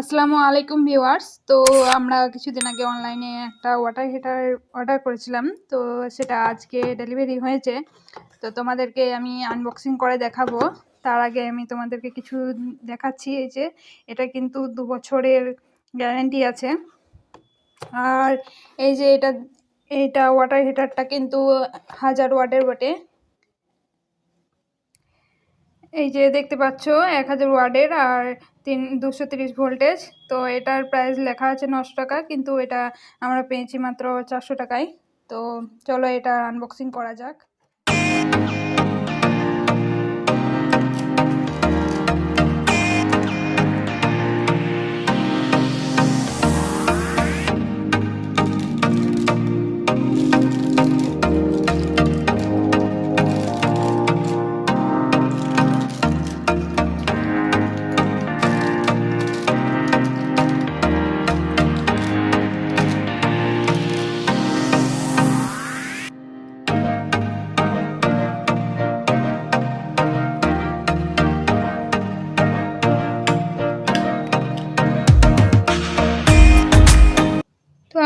আসসালামু আলাইকুম ভিউয়ার্স। তো আমরা কিছুদিন আগে অনলাইনে একটা ওয়াটার হিটার অর্ডার করেছিলাম। তো সেটা আজকে ডেলিভারি হয়েছে। তো তোমাদেরকে আমি আনবক্সিং করে দেখাবো। তার আগে আমি তোমাদেরকে কিছু দেখাচ্ছি। এই যে, এটা কিন্তু দু বছরের গ্যারেন্টি আছে। আর এই যে এটা এটা ওয়াটার হিটারটা কিন্তু হাজার ওয়াটের বটে। এই যে দেখতে পাচ্ছ, এক হাজার ওয়ার্ডের আর তিন, দুশো তিরিশ ভোল্টেজ। তো এটার প্রাইস লেখা আছে নশো টাকা, কিন্তু এটা আমরা পেয়েছি মাত্র চারশো টাকায়। তো চলো এটা আনবক্সিং করা যাক।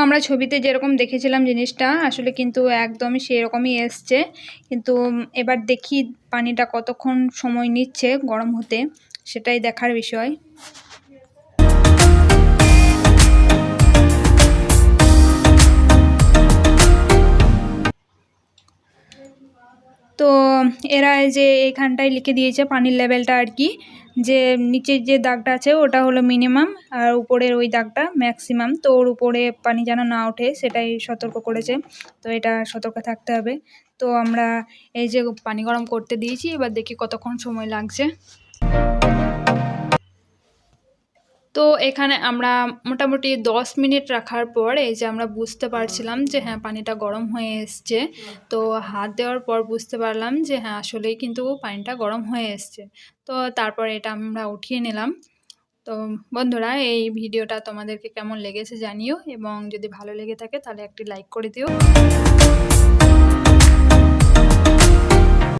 আমরা ছবিতে যেরকম দেখেছিলাম জিনিসটা, আসলে কিন্তু একদমই সেরকমই এসছে। কিন্তু এবার দেখি পানিটা কতক্ষণ সময় নিচ্ছে গরম হতে, সেটাই দেখার বিষয়। তো এরা যে এইখানটায় লিখে দিয়েছে পানির লেভেলটা আর কি, যে নিচের যে দাগটা আছে ওটা হলো মিনিমাম আর উপরের ওই দাগটা ম্যাক্সিমাম। তো ওর উপরে পানি যেন না ওঠে সেটাই সতর্ক করেছে। তো এটা সতর্ক থাকতে হবে। তো আমরা এই যে পানি গরম করতে দিয়েছি, এবার দেখি কতক্ষণ সময় লাগছে। তো এখানে আমরা মোটামুটি দশ মিনিট রাখার পর এই যে আমরা বুঝতে পারছিলাম যে হ্যাঁ পানিটা গরম হয়ে এসছে। তো হাত দেওয়ার পর বুঝতে পারলাম যে হ্যাঁ আসলেই কিন্তু পানিটা গরম হয়ে এসছে। তো তারপর এটা আমরা উঠিয়ে নিলাম। তো বন্ধুরা, এই ভিডিওটা তোমাদেরকে কেমন লেগেছে জানিও এবং যদি ভালো লেগে থাকে তাহলে একটি লাইক করে দিও।